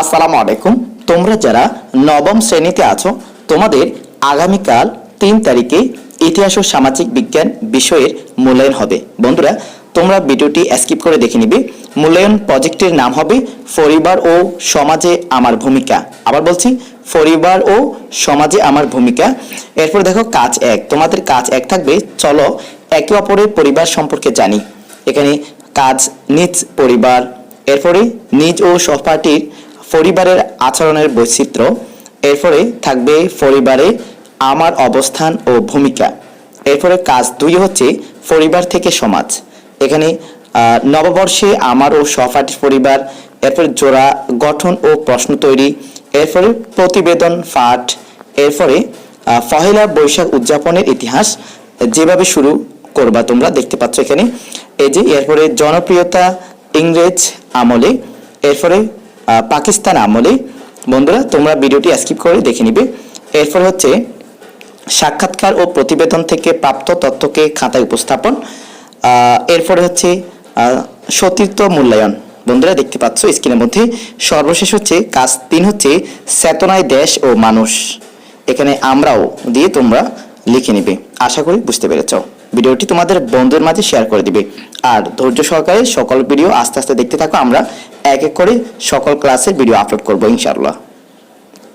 আসসালামু আলাইকুম। তোমরা যারা নবম শ্রেণীতে আছো, তোমাদের আগামীকাল তিন তারিখে ইতিহাস ও সামাজিক বিজ্ঞান বিষয়ের মূল্যায়ন হবে। বন্ধুরা, তোমরা ভিডিওটি স্কিপ করে দেখে নিবে। মূল্যায়ন প্রজেক্টের নাম হবে পরিবার ও সমাজে আমার ভূমিকা। আবার বলছি, পরিবার ও সমাজে আমার ভূমিকা। এরপর দেখো, কাজ এক। তোমাদের কাজ এক থাকবে, চলো একে অপরের পরিবার সম্পর্কে জানি। এখানে কাজ নিজ পরিবার, এরপরে নিজ ও সহপাঠীর পরিবারের আচরণের বৈচিত্র্য। এরপরে থাকবে পরিবারে আমার অবস্থান ও ভূমিকা। এরপরে কাজ দুই হচ্ছে পরিবার থেকে সমাজ। এখানে নববর্ষে আমার ও সহপাঠীর পরিবার এরপরে জোড়া গঠন ও প্রশ্ন তৈরি, এরপরে প্রতিবেদন পাঠ, এরপরে পহেলা বৈশাখ উদযাপনের ইতিহাস যেভাবে শুরু করবা তোমরা দেখতে পাচ্ছ এখানে। এই যে, এরপরে জনপ্রিয়তা ইংরেজ আমলে, এরপরে পাকিস্তান আমলে। বন্ধুরা, তোমরা ভিডিওটি স্কিপ করে দেখে নিবে। এরপর হচ্ছে, সাক্ষাৎকার ও প্রতিবেদন থেকে প্রাপ্ত তথ্যকে খাতায় উপস্থাপন। এরপরে হচ্ছে সতীর্থ মূল্যায়ন। বন্ধুরা, দেখতে পাচ্ছ স্ক্রিনের মধ্যে। সর্বশেষ হচ্ছে, কাজ তিন হচ্ছে, চেতনায় দেশ ও মানুষ। এখানে আমরাও দিয়ে তোমরা লিখে নিবে। আশা করি বুঝতে পেরেছ। ভিডিওটি তোমাদের বন্ধুদের মাঝে শেয়ার করে দিবে। আর ধৈর্য সহকারে সকল ভিডিও আস্তে আস্তে দেখতে থাকো। আমরা এক এক করে সকল ক্লাসের ভিডিও আপলোড করব ইনশাআল্লাহ।